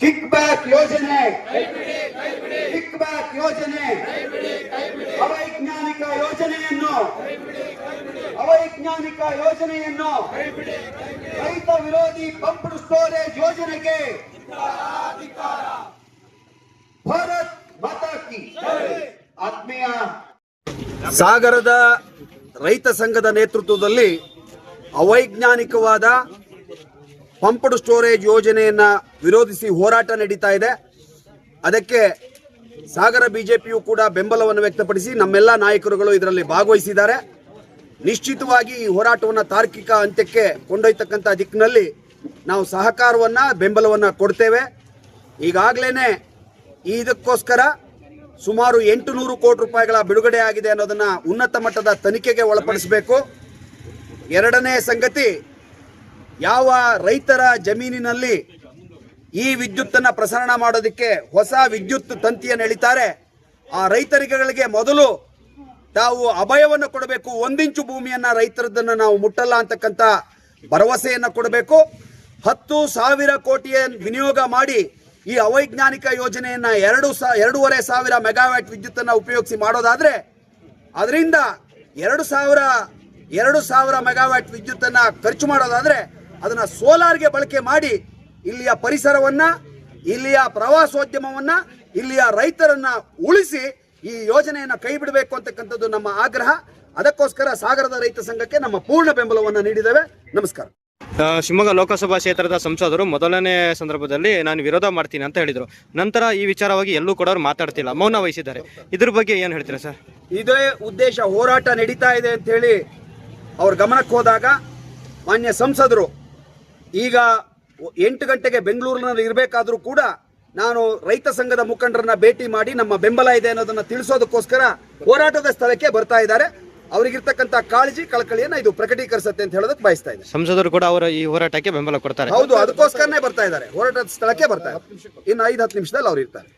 Kick back ಯೋಜನೆ. Kick back ಯೋಜನೆ. ಅವೈಜ್ಞಾನಿಕ ಯೋಜನೆಯನ್ನು. ಅವೈಜ್ಞಾನಿಕ ಯೋಜನೆಯನ್ನು. ರೈತ ವಿರೋಧಿ ಪಂಪ್ಡ್ ಸ್ಟೋರೇಜ್ ಯೋಜನೆಗೆ. ಭಾರತ್ ಮಾತಾ ಕಿ ಆತ್ಮೀಯ. ಸಾಗರದ ರೈತ ಸಂಘದ ನೇತೃತ್ವದಲ್ಲಿ ಅವೈಜ್ಞಾನಿಕವಾದ ಪಂಪ್ಡ್ ಸ್ಟೋರೇಜ್ ಯೋಜನೆಯನ್ನ ವಿರೋಧಿಸಿ ಹೋರಾಟ ನಡೀತಾ ಇದೆ. ಅದಕ್ಕೆ ಸಾಗರ ಬಿಜೆಪಿಯು ಕೂಡ ಬೆಂಬಲವನ್ನು ವ್ಯಕ್ತಪಡಿಸಿ ನಮ್ಮೆಲ್ಲ ನಾಯಕರುಗಳು ಇದರಲ್ಲಿ ಭಾಗವಹಿಸಿದ್ದಾರೆ. ನಿಶ್ಚಿತವಾಗಿ ಈ ಹೋರಾಟವನ್ನು ತಾರ್ಕಿಕ ಅಂತ್ಯಕ್ಕೆ ಕೊಂಡೊಯ್ತಕ್ಕಂಥ ದಿಕ್ಕಿನಲ್ಲಿ ನಾವು ಸಹಕಾರವನ್ನು, ಬೆಂಬಲವನ್ನು ಕೊಡ್ತೇವೆ. ಈಗಾಗಲೇ ಇದಕ್ಕೋಸ್ಕರ ಸುಮಾರು ಎಂಟು ನೂರು ಕೋಟಿ ರೂಪಾಯಿಗಳ ಬಿಡುಗಡೆ ಆಗಿದೆ ಅನ್ನೋದನ್ನ ಉನ್ನತ ಮಟ್ಟದ ತನಿಖೆಗೆ ಒಳಪಡಿಸಬೇಕು. ಎರಡನೇ ಸಂಗತಿ ಯಾವ ರೈತರ ಜಮೀನಿನಲ್ಲಿ ಈ ವಿದ್ಯುತ್ತನ್ನ ಪ್ರಸರಣ ಮಾಡೋದಕ್ಕೆ ಹೊಸ ವಿದ್ಯುತ್ ತಂತಿಯನ್ನು ಎಳಿತಾರೆ, ಆ ರೈತರಿಗೆ ಮೊದಲು ತಾವು ಅಭಯವನ್ನು ಕೊಡಬೇಕು. ಒಂದಿಂಚು ಭೂಮಿಯನ್ನ ರೈತರದನ್ನ ನಾವು ಮುಟ್ಟಲ್ಲ ಅಂತಕ್ಕಂಥ ಭರವಸೆಯನ್ನ ಕೊಡಬೇಕು. ಹತ್ತು ಸಾವಿರ ಕೋಟಿಯ ವಿನಿಯೋಗ ಮಾಡಿ ಈ ಅವೈಜ್ಞಾನಿಕ ಯೋಜನೆಯನ್ನ ಎರಡು ಸಾ, ಎರಡೂವರೆ ಸಾವಿರ ಮೆಗಾವ್ಯಾಟ್ ವಿದ್ಯುತ್ತನ್ನು ಉಪಯೋಗಿಸಿ ಮಾಡೋದಾದ್ರೆ ಅದರಿಂದ ಎರಡು ಸಾವಿರ ಎರಡು ಸಾವಿರ ಮೆಗಾವ್ಯಾಟ್ ವಿದ್ಯುತ್ತನ್ನು ಖರ್ಚು ಮಾಡೋದಾದ್ರೆ ಅದನ್ನ ಸೋಲಾರ್ಗೆ ಬಳಕೆ ಮಾಡಿ ಇಲ್ಲಿಯ ಪರಿಸರವನ್ನ ಇಲ್ಲಿಯ ಪ್ರವಾಸೋದ್ಯಮವನ್ನ ಇಲ್ಲಿಯ ರೈತರನ್ನ ಉಳಿಸಿ ಈ ಯೋಜನೆಯನ್ನ ಕೈ ಬಿಡಬೇಕು ಅಂತಕ್ಕಂಥದ್ದು ನಮ್ಮ ಆಗ್ರಹ. ಅದಕ್ಕೋಸ್ಕರ ಸಾಗರದ ರೈತ ಸಂಘಕ್ಕೆ ನಮ್ಮ ಪೂರ್ಣ ಬೆಂಬಲವನ್ನು ನೀಡಿದ್ದೇವೆ. ನಮಸ್ಕಾರ. ಶಿವಮೊಗ್ಗ ಲೋಕಸಭಾ ಕ್ಷೇತ್ರದ ಸಂಸದರು ಮೊದಲನೇ ಸಂದರ್ಭದಲ್ಲಿ ನಾನು ವಿರೋಧ ಮಾಡ್ತೀನಿ ಅಂತ ಹೇಳಿದರು. ನಂತರ ಈ ವಿಚಾರವಾಗಿ ಎಲ್ಲೂ ಕೂಡ ಅವ್ರು ಮಾತಾಡ್ತಿಲ್ಲ ಮೌನ ವಹಿಸಿದ್ದಾರೆ. ಇದ್ರ ಬಗ್ಗೆ ಏನು ಹೇಳ್ತೀರಾ ಸರ್? ಇದೇ ಉದ್ದೇಶ ಹೋರಾಟ ನಡೀತಾ ಇದೆ ಅಂತ ಹೇಳಿ ಅವ್ರ ಗಮನಕ್ಕೆ ಹೋದಾಗ ಮಾನ್ಯ ಸಂಸದರು ಈಗ ಎಂಟು ಗಂಟೆಗೆ ಬೆಂಗಳೂರಿನಲ್ಲಿ ಇರಬೇಕಾದ್ರೂ ಕೂಡ ನಾನು ರೈತ ಸಂಘದ ಮುಖಂಡರನ್ನ ಭೇಟಿ ಮಾಡಿ ನಮ್ಮ ಬೆಂಬಲ ಇದೆ ಅನ್ನೋದನ್ನ ತಿಳಿಸೋದಕ್ಕೋಸ್ಕರ ಹೋರಾಟದ ಸ್ಥಳಕ್ಕೆ ಬರ್ತಾ ಇದ್ದಾರೆ. ಅವರಿಗಿರ್ತಕ್ಕಂತ ಕಾಳಜಿ ಕಳಕಳಿಯನ್ನ ಇದು ಪ್ರಕಟೀಕರಿಸುತ್ತೆ ಅಂತ ಹೇಳೋದಕ್ಕೆ ಬಯಸ್ತಾ ಇದೆ ಸಂಸದರು ಕೂಡ ಅವರ ಈ ಹೋರಾಟಕ್ಕೆ ಬೆಂಬಲ ಕೊಡ್ತಾರೆ. ಹೌದು ಅದಕ್ಕೋಸ್ಕರನೇ ಬರ್ತಾ ಇದ್ದಾರೆ. ಹೋರಾಟದ ಸ್ಥಳಕ್ಕೆ ಬರ್ತಾ ಇದ್ದಾರೆ. ಇನ್ನು ಐದು ಹತ್ತು ನಿಮಿಷದಲ್ಲಿ ಅವ್ರು ಇರ್ತಾರೆ.